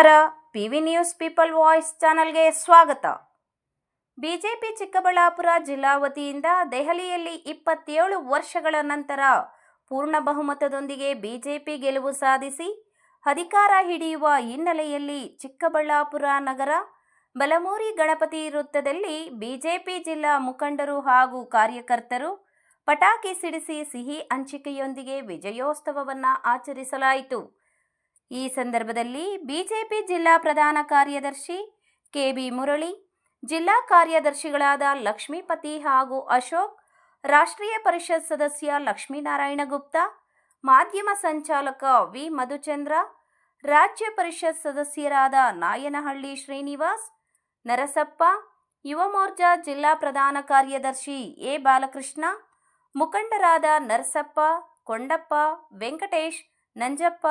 ನಮಸ್ಕಾರ. PV news people voice ಚಾನಲ್ಗೆ ಸ್ವಾಗತ. ಬಿಜೆಪಿ ಚಿಕ್ಕಬಳ್ಳಾಪುರ ಜಿಲ್ಲಾ ವತಿಯಿಂದ ದೆಹಲಿಯಲ್ಲಿ ಇಪ್ಪತ್ತೇಳು ವರ್ಷಗಳ ನಂತರ ಪೂರ್ಣ ಬಹುಮತದೊಂದಿಗೆ ಬಿಜೆಪಿ ಗೆಲುವು ಸಾಧಿಸಿ, ಅಧಿಕಾರ ಹಿಡಿಯುವ ಹಿನ್ನೆಲೆಯಲ್ಲಿ ಚಿಕ್ಕಬಳ್ಳಾಪುರ ನಗರ, ಬಲಮೂರಿ ಗಣಪತಿ ವೃತ್ತದಲ್ಲಿ ಬಿಜೆಪಿ ಜಿಲ್ಲಾ ಮುಖಂಡರು ಹಾಗೂ ಕಾರ್ಯಕರ್ತರು ಪಟಾಕಿ ಸಿಡಿಸಿ ಸಿಹಿ ಹಂಚಿಕೆಯೊಂದಿಗೆ ವಿಜಯೋತ್ಸವವನ್ನು ಆಚರಿಸಲಾಯಿತು. ಈ ಸಂದರ್ಭದಲ್ಲಿ ಬಿಜೆಪಿ ಜಿಲ್ಲಾ ಪ್ರಧಾನ ಕಾರ್ಯದರ್ಶಿ ಕೆಬಿ ಮುರಳಿ, ಜಿಲ್ಲಾ ಕಾರ್ಯದರ್ಶಿಗಳಾದ ಲಕ್ಷ್ಮೀಪತಿ ಹಾಗೂ ಅಶೋಕ್, ರಾಷ್ಟ್ರೀಯ ಪರಿಷತ್ ಸದಸ್ಯ ಲಕ್ಷ್ಮೀನಾರಾಯಣ ಗುಪ್ತಾ, ಮಾಧ್ಯಮ ಸಂಚಾಲಕ ವಿ ಮಧುಚಂದ್ರ, ರಾಜ್ಯ ಪರಿಷತ್ ಸದಸ್ಯರಾದ ನಾಯನಹಳ್ಳಿ ಶ್ರೀನಿವಾಸ್, ನರಸಪ್ಪ, ಯುವ ಮೋರ್ಚಾ ಜಿಲ್ಲಾ ಪ್ರಧಾನ ಕಾರ್ಯದರ್ಶಿ ಎ ಬಾಲಕೃಷ್ಣ, ಮುಖಂಡರಾದ ನರಸಪ್ಪ, ಕೊಂಡಪ್ಪ, ವೆಂಕಟೇಶ್ ನಂಜಪ್ಪ,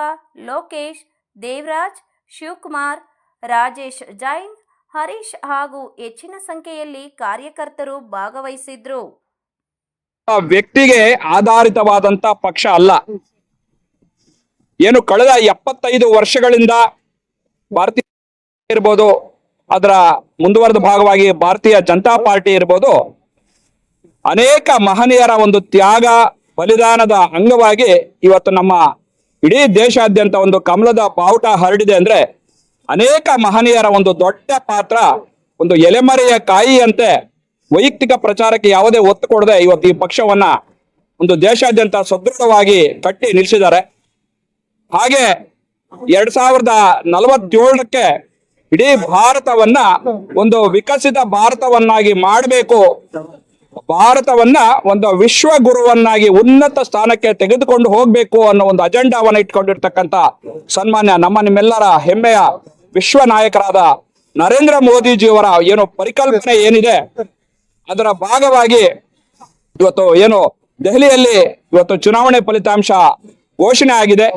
ಲೋಕೇಶ್, ದೇವರಾಜ್, ಶಿವಕುಮಾರ್, ರಾಜೇಶ್ ಜೈನ್, ಹರೀಶ್ ಹಾಗೂ ಹೆಚ್ಚಿನ ಸಂಖ್ಯೆಯಲ್ಲಿ ಕಾರ್ಯಕರ್ತರು ಭಾಗವಹಿಸಿದ್ರು. ವ್ಯಕ್ತಿಗೆ ಆಧಾರಿತವಾದಂತ ಪಕ್ಷ ಅಲ್ಲ. ಏನು ಕಳೆದ ಎಪ್ಪತ್ತೈದು ವರ್ಷಗಳಿಂದ ಭಾರತೀಯ ಇರ್ಬೋದು, ಅದರ ಮುಂದುವರೆದ ಭಾಗವಾಗಿ ಭಾರತೀಯ ಜನತಾ ಪಾರ್ಟಿ ಇರ್ಬೋದು, ಅನೇಕ ಮಹನೀಯರ ಒಂದು ತ್ಯಾಗ, ಬಲಿದಾನದ ಅಂಗವಾಗಿ ಇವತ್ತು ನಮ್ಮ ಇಡೀ ದೇಶಾದ್ಯಂತ ಒಂದು ಕಮಲದ ಬಾವುಟ ಹರಡಿದೆ ಅಂದ್ರೆ ಅನೇಕ ಮಹನೀಯರ ಒಂದು ದೊಡ್ಡ ಪಾತ್ರ, ಒಂದು ಎಲೆಮರೆಯ ಕಾಯಿಯಂತೆ ವೈಯಕ್ತಿಕ ಪ್ರಚಾರಕ್ಕೆ ಯಾವುದೇ ಒತ್ತು ಕೊಡದೆ ಇವತ್ತು ಈ ಪಕ್ಷವನ್ನ ಒಂದು ದೇಶಾದ್ಯಂತ ಸದೃಢವಾಗಿ ಕಟ್ಟಿ ನಿಲ್ಲಿಸಿದ್ದಾರೆ. ಹಾಗೆ ಎರಡ್ ಸಾವಿರದ ನಲವತ್ತೇಳಕ್ಕೆ ಇಡೀ ಭಾರತವನ್ನ ಒಂದು ವಿಕಸಿತ ಭಾರತವನ್ನಾಗಿ ಮಾಡಬೇಕು ಭಾರತವನ್ನ ಒಂದು ವಿಶ್ವ ಗುರುವನ್ನಾಗಿ ಉನ್ನತ ಸ್ಥಾನಕ್ಕೆ ತೆಗೆದುಕೊಂಡು ಹೋಗ್ಬೇಕು ಅನ್ನೋ ಒಂದು ಅಜೆಂಡಾವನ್ನ ಇಟ್ಕೊಂಡಿರ್ತಕ್ಕಂಥ ಸನ್ಮಾನ್ಯ ನಮ್ಮ ನಿಮ್ಮೆಲ್ಲರ ಹೆಮ್ಮೆಯ ವಿಶ್ವ ನಾಯಕರಾದ ನರೇಂದ್ರ ಮೋದಿಜಿಯವರ ಏನು ಪರಿಕಲ್ಪನೆ ಏನಿದೆ, ಅದರ ಭಾಗವಾಗಿ ಇವತ್ತು ಏನು ದೆಹಲಿಯಲ್ಲಿ ಇವತ್ತು ಚುನಾವಣೆ ಫಲಿತಾಂಶ ಘೋಷಣೆ ಆಗಿದೆ.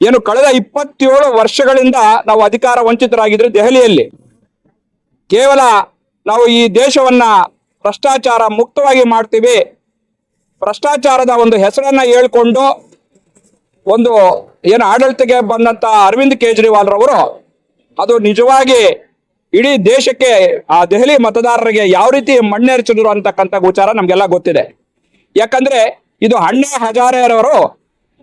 ಏನು ಕಳೆದ ಇಪ್ಪತ್ತೇಳು ವರ್ಷಗಳಿಂದ ನಾವು ಅಧಿಕಾರ ವಂಚಿತರಾಗಿದ್ರೆ ದೆಹಲಿಯಲ್ಲಿ ಕೇವಲ ನಾವು ಈ ದೇಶವನ್ನ ಭ್ರಷ್ಟಾಚಾರ ಮುಕ್ತವಾಗಿ ಮಾಡ್ತೀವಿ. ಭ್ರಷ್ಟಾಚಾರದ ಒಂದು ಹೆಸರನ್ನ ಹೇಳ್ಕೊಂಡು ಒಂದು ಏನು ಆಡಳಿತಕ್ಕೆ ಬಂದಂತ ಅರವಿಂದ್ ಕೇಜ್ರಿವಾಲ್ ರವರು, ಅದು ನಿಜವಾಗಿ ಇಡೀ ದೇಶಕ್ಕೆ, ಆ ದೆಹಲಿ ಮತದಾರರಿಗೆ ಯಾವ ರೀತಿ ಮಣ್ಣೆರಚಿದ್ರು ಅಂತಕ್ಕಂಥ ವಿಚಾರ ನಮಗೆಲ್ಲ ಗೊತ್ತಿದೆ. ಯಾಕಂದ್ರೆ ಇದು ಅಣ್ಣಾ ಹಜಾರೆರವರು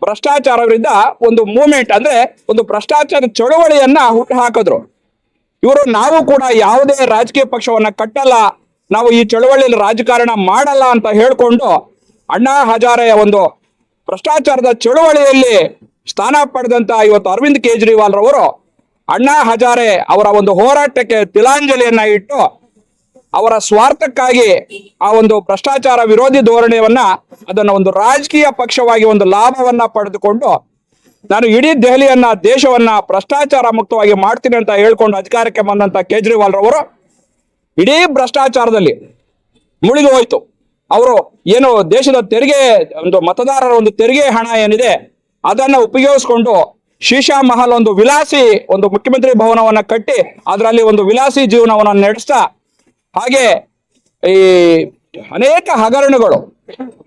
ಭ್ರಷ್ಟಾಚಾರವರಿಂದ ಒಂದು ಮೂವ್ಮೆಂಟ್ ಅಂದ್ರೆ ಒಂದು ಭ್ರಷ್ಟಾಚಾರ ಚಳವಳಿಯನ್ನ ಹುಟ್ಟು ಹಾಕಿದ್ರು. ಇವರು ನಾವು ಕೂಡ ಯಾವುದೇ ರಾಜಕೀಯ ಪಕ್ಷವನ್ನ ಕಟ್ಟಲ್ಲ ನಾವು ಈ ಚಳವಳಿಯಲ್ಲಿ ರಾಜಕಾರಣ ಮಾಡಲ್ಲ ಅಂತ ಹೇಳ್ಕೊಂಡು ಅಣ್ಣಾ ಹಜಾರೆಯ ಒಂದು ಭ್ರಷ್ಟಾಚಾರದ ಚಳುವಳಿಯಲ್ಲಿ ಸ್ಥಾನ ಪಡೆದಂತ ಇವತ್ತು ಅರವಿಂದ್ ಕೇಜ್ರಿವಾಲ್ ರವರು ಅಣ್ಣಾ ಹಜಾರೆ ಅವರ ಒಂದು ಹೋರಾಟಕ್ಕೆ ತಿಲಾಂಜಲಿಯನ್ನ ಇಟ್ಟು ಅವರ ಸ್ವಾರ್ಥಕ್ಕಾಗಿ ಆ ಒಂದು ಭ್ರಷ್ಟಾಚಾರ ವಿರೋಧಿ ಧೋರಣೆಯನ್ನ ಅದನ್ನ ಒಂದು ರಾಜಕೀಯ ಪಕ್ಷವಾಗಿ ಒಂದು ಲಾಭವನ್ನ ಪಡೆದುಕೊಂಡು ನಾನು ಇಡೀ ದೆಹಲಿಯನ್ನ ದೇಶವನ್ನ ಭ್ರಷ್ಟಾಚಾರ ಮುಕ್ತವಾಗಿ ಮಾಡ್ತೀನಿ ಅಂತ ಹೇಳ್ಕೊಂಡು ಅಧಿಕಾರಕ್ಕೆ ಬಂದಂತ ಕೇಜ್ರಿವಾಲ್ ರವರು ಇಡೀ ಭ್ರಷ್ಟಾಚಾರದಲ್ಲಿ ಮುಳುಗಿ ಹೋಯ್ತು. ಅವರು ಏನು ದೇಶದ ತೆರಿಗೆ, ಒಂದು ಮತದಾರರ ಒಂದು ತೆರಿಗೆ ಹಣ ಏನಿದೆ, ಅದನ್ನ ಉಪಯೋಗಿಸ್ಕೊಂಡು ಶೀಶಾ ಮಹಲ್ ಒಂದು ವಿಲಾಸಿ ಒಂದು ಮುಖ್ಯಮಂತ್ರಿ ಭವನವನ್ನ ಕಟ್ಟಿ, ಅದರಲ್ಲಿ ಒಂದು ವಿಲಾಸಿ ಜೀವನವನ್ನ ನಡೆಸ್ತಾ, ಹಾಗೆ ಈ ಅನೇಕ ಹಗರಣಗಳು,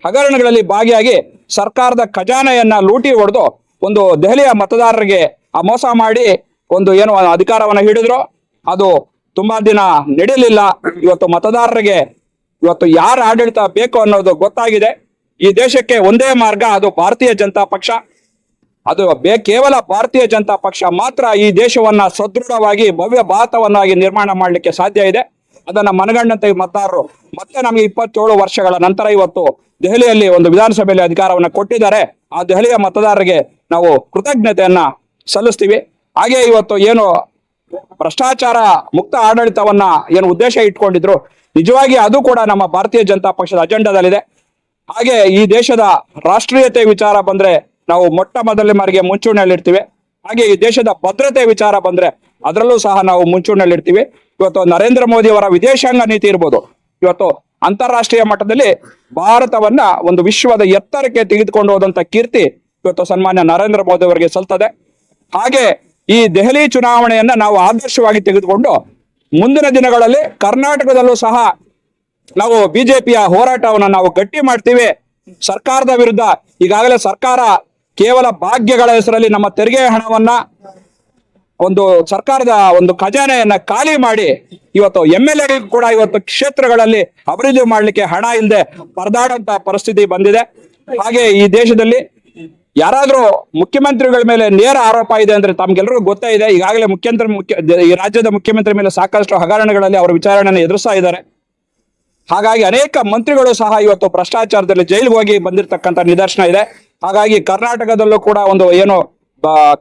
ಹಗರಣಗಳಲ್ಲಿ ಭಾಗಿಯಾಗಿ ಸರ್ಕಾರದ ಖಜಾನೆಯನ್ನ ಲೂಟಿ ಹೊಡೆದು ಒಂದು ದೆಹಲಿಯ ಮತದಾರರಿಗೆ ಆ ಮೋಸ ಮಾಡಿ ಒಂದು ಏನು ಅಧಿಕಾರವನ್ನ ಹಿಡಿದ್ರು. ಅದು ತುಂಬಾ ದಿನ ನಡೆಯಲಿಲ್ಲ ಇವತ್ತು ಮತದಾರರಿಗೆ ಇವತ್ತು ಯಾರ ಆಡಳಿತ ಬೇಕು ಅನ್ನೋದು ಗೊತ್ತಾಗಿದೆ. ಈ ದೇಶಕ್ಕೆ ಒಂದೇ ಮಾರ್ಗ, ಅದು ಭಾರತೀಯ ಜನತಾ ಪಕ್ಷ. ಅದು ಕೇವಲ ಭಾರತೀಯ ಜನತಾ ಪಕ್ಷ ಮಾತ್ರ ಈ ದೇಶವನ್ನ ಸದೃಢವಾಗಿ, ಭವ್ಯ ಭಾರತವನ್ನಾಗಿ ನಿರ್ಮಾಣ ಮಾಡಲಿಕ್ಕೆ ಸಾಧ್ಯ ಇದೆ. ಅದನ್ನ ಮನಗಂಡಂತೆ ಮತದಾರರು, ಮತ್ತೆ ನಮಗೆ ಇಪ್ಪತ್ತೇಳು ವರ್ಷಗಳ ನಂತರ ಇವತ್ತು ದೆಹಲಿಯಲ್ಲಿ ಒಂದು ವಿಧಾನಸಭೆಯಲ್ಲಿ ಅಧಿಕಾರವನ್ನು ಕೊಟ್ಟಿದ್ದಾರೆ. ಆ ದೆಹಲಿಯ ಮತದಾರರಿಗೆ ನಾವು ಕೃತಜ್ಞತೆಯನ್ನ ಸಲ್ಲಿಸ್ತೀವಿ. ಹಾಗೆ ಇವತ್ತು ಏನು ಭ್ರಷ್ಟಾಚಾರ ಮುಕ್ತ ಆಡಳಿತವನ್ನ ಏನು ಉದ್ದೇಶ ಇಟ್ಕೊಂಡಿದ್ರು, ನಿಜವಾಗಿ ಅದು ಕೂಡ ನಮ್ಮ ಭಾರತೀಯ ಜನತಾ ಪಕ್ಷದ ಅಜೆಂಡಾದಲ್ಲಿದೆ. ಹಾಗೆ ಈ ದೇಶದ ರಾಷ್ಟ್ರೀಯತೆ ವಿಚಾರ ಬಂದ್ರೆ ನಾವು ಮೊಟ್ಟ ಮೊದಲ ಮಾರಿಗೆ ಮುಂಚೂಣಿಯಲ್ಲಿರ್ತೀವಿ. ಹಾಗೆ ಈ ದೇಶದ ಭದ್ರತೆ ವಿಚಾರ ಬಂದ್ರೆ ಅದರಲ್ಲೂ ಸಹ ನಾವು ಮುಂಚೂಣಿಯಲ್ಲಿರ್ತೀವಿ. ಇವತ್ತು ನರೇಂದ್ರ ಮೋದಿ ಅವರ ವಿದೇಶಾಂಗ ನೀತಿ ಇರ್ಬೋದು. ಇವತ್ತು ಅಂತಾರಾಷ್ಟ್ರೀಯ ಮಟ್ಟದಲ್ಲಿ ಭಾರತವನ್ನ ಒಂದು ವಿಶ್ವದ ಎತ್ತರಕ್ಕೆ ತೆಗೆದುಕೊಂಡು ಹೋದಂತ ಕೀರ್ತಿ ಇವತ್ತು ಸನ್ಮಾನ್ಯ ನರೇಂದ್ರ ಮೋದಿ ಅವರಿಗೆ ಸಲ್ತದೆ. ಹಾಗೆ ಈ ದೆಹಲಿ ಚುನಾವಣೆಯನ್ನ ನಾವು ಆದರ್ಶವಾಗಿ ತೆಗೆದುಕೊಂಡು ಮುಂದಿನ ದಿನಗಳಲ್ಲಿ ಕರ್ನಾಟಕದಲ್ಲೂ ಸಹ ನಾವು ಬಿಜೆಪಿಯ ಹೋರಾಟವನ್ನು ನಾವು ಗಟ್ಟಿ ಮಾಡ್ತೀವಿ. ಸರ್ಕಾರದ ವಿರುದ್ಧ ಈಗಾಗಲೇ ಸರ್ಕಾರ ಕೇವಲ ಭಾಗ್ಯಗಳ ಹೆಸರಲ್ಲಿ ನಮ್ಮ ತೆರಿಗೆ ಹಣವನ್ನ ಒಂದು ಸರ್ಕಾರದ ಒಂದು ಖಜಾನೆಯನ್ನ ಖಾಲಿ ಮಾಡಿ ಇವತ್ತು ಎಂ ಎಲ್ ಕೂಡ ಇವತ್ತು ಕ್ಷೇತ್ರಗಳಲ್ಲಿ ಅಭಿವೃದ್ಧಿ ಮಾಡಲಿಕ್ಕೆ ಹಣ ಇಲ್ಲದೆ ಪರದಾಡಂತ ಪರಿಸ್ಥಿತಿ ಬಂದಿದೆ. ಹಾಗೆ ಈ ದೇಶದಲ್ಲಿ ಯಾರಾದ್ರೂ ಮುಖ್ಯಮಂತ್ರಿಗಳ ಮೇಲೆ ನೇರ ಆರೋಪ ಇದೆ ಅಂದ್ರೆ ತಮ್ಗೆಲ್ಲರಿಗೂ ಗೊತ್ತೇ ಇದೆ. ಈಗಾಗಲೇ ಮುಖ್ಯಮಂತ್ರಿ ಮುಖ್ಯ ಈ ರಾಜ್ಯದ ಮುಖ್ಯಮಂತ್ರಿ ಮೇಲೆ ಸಾಕಷ್ಟು ಹಗರಣಗಳಲ್ಲಿ ಅವರ ವಿಚಾರಣೆಯನ್ನು ಎದುರಿಸ್ತಾ ಇದ್ದಾರೆ. ಹಾಗಾಗಿ ಅನೇಕ ಮಂತ್ರಿಗಳು ಸಹ ಇವತ್ತು ಭ್ರಷ್ಟಾಚಾರದಲ್ಲಿ ಜೈಲಿಗೆ ಹೋಗಿ ಬಂದಿರತಕ್ಕಂತ ನಿದರ್ಶನ ಇದೆ. ಹಾಗಾಗಿ ಕರ್ನಾಟಕದಲ್ಲೂ ಕೂಡ ಒಂದು ಏನು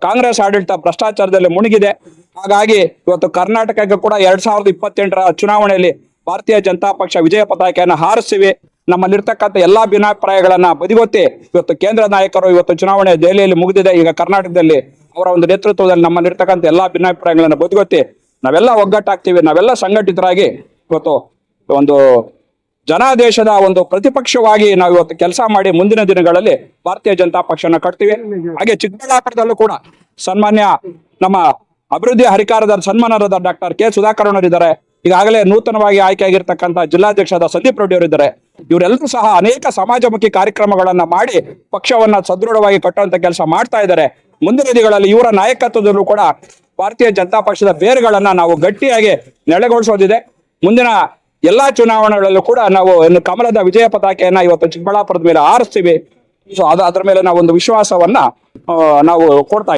ಕಾಂಗ್ರೆಸ್ ಆಡಳಿತ ಭ್ರಷ್ಟಾಚಾರದಲ್ಲಿ ಮುಳುಗಿದೆ ಹಾಗಾಗಿ ಇವತ್ತು ಕರ್ನಾಟಕಕ್ಕೆ ಕೂಡ ಎರಡ್ ಸಾವಿರದ ಇಪ್ಪತ್ತೆಂಟರ ಚುನಾವಣೆಯಲ್ಲಿ ಭಾರತೀಯ ಜನತಾ ಪಕ್ಷ ವಿಜಯ ಪತಾಕೆಯನ್ನು ಹಾರಿಸಿವೆ. ನಮ್ಮಲ್ಲಿರ್ತಕ್ಕಂಥ ಎಲ್ಲಾ ಭಿನ್ನಾಭಿಪ್ರಾಯಗಳನ್ನ ಬದಿಗೊತ್ತಿ ಇವತ್ತು ಕೇಂದ್ರ ನಾಯಕರು ಇವತ್ತು ಚುನಾವಣೆ ದೆಹಲಿಯಲ್ಲಿ ಮುಗಿದಿದೆ. ಈಗ ಕರ್ನಾಟಕದಲ್ಲಿ ಅವರ ಒಂದು ನೇತೃತ್ವದಲ್ಲಿ ನಮ್ಮಲ್ಲಿರ್ತಕ್ಕಂಥ ಎಲ್ಲಾ ಭಿನ್ನಾಭಿಪ್ರಾಯಗಳನ್ನು ಬದಿಗೊತ್ತಿ ನಾವೆಲ್ಲ ಒಗ್ಗಟ್ಟಾಗ್ತೀವಿ. ನಾವೆಲ್ಲ ಸಂಘಟಿತರಾಗಿ ಇವತ್ತು ಒಂದು ಜನಾದೇಶದ ಒಂದು ಪ್ರತಿಪಕ್ಷವಾಗಿ ನಾವು ಇವತ್ತು ಕೆಲಸ ಮಾಡಿ ಮುಂದಿನ ದಿನಗಳಲ್ಲಿ ಭಾರತೀಯ ಜನತಾ ಪಕ್ಷನ ಕಟ್ತೀವಿ. ಹಾಗೆ ಚಿಕ್ಕಬಳ್ಳಾಪುರದಲ್ಲೂ ಕೂಡ ಸನ್ಮಾನ್ಯ ನಮ್ಮ ಅಭಿವೃದ್ಧಿ ಹರಿಕಾರದ ಸನ್ಮಾನರಾದ ಡಾಕ್ಟರ್ ಕೆ ಸುಧಾಕರ್ ಅವರಿದ್ದಾರೆ. ಈಗಾಗಲೇ ನೂತನವಾಗಿ ಆಯ್ಕೆಯಾಗಿರ್ತಕ್ಕಂಥ ಜಿಲ್ಲಾಧ್ಯಕ್ಷರಾದ ಸಂದೀಪ್ ರೆಡ್ಡಿ ಅವರಿದ್ದಾರೆ. ಇವರೆಲ್ಲರೂ ಸಹ ಅನೇಕ ಸಮಾಜಮುಖಿ ಕಾರ್ಯಕ್ರಮಗಳನ್ನ ಮಾಡಿ ಪಕ್ಷವನ್ನ ಸದೃಢವಾಗಿ ಕಟ್ಟುವಂತ ಕೆಲಸ ಮಾಡ್ತಾ ಇದ್ದಾರೆ. ಮುಂದಿನ ದಿನಗಳಲ್ಲಿ ಇವರ ನಾಯಕತ್ವದಲ್ಲೂ ಕೂಡ ಭಾರತೀಯ ಜನತಾ ಪಕ್ಷದ ಬೇರುಗಳನ್ನ ನಾವು ಗಟ್ಟಿಯಾಗಿ ನೆಲೆಗೊಳಿಸೋದಿದೆ. ಮುಂದಿನ ಎಲ್ಲಾ ಚುನಾವಣೆಗಳಲ್ಲೂ ಕೂಡ ನಾವು ಒಂದು ಕಮಲದ ವಿಜಯ ಪತಾಕೆಯನ್ನ ಇವತ್ತು ಚಿಕ್ಕಬಳ್ಳಾಪುರದ ಮೇಲೆ ಆರಿಸ್ತೀವಿ ಸೊ ಅದು ಅದರ ಮೇಲೆ ನಾವು ಒಂದು ವಿಶ್ವಾಸವನ್ನ ನಾವು ಕೊಡ್ತಾ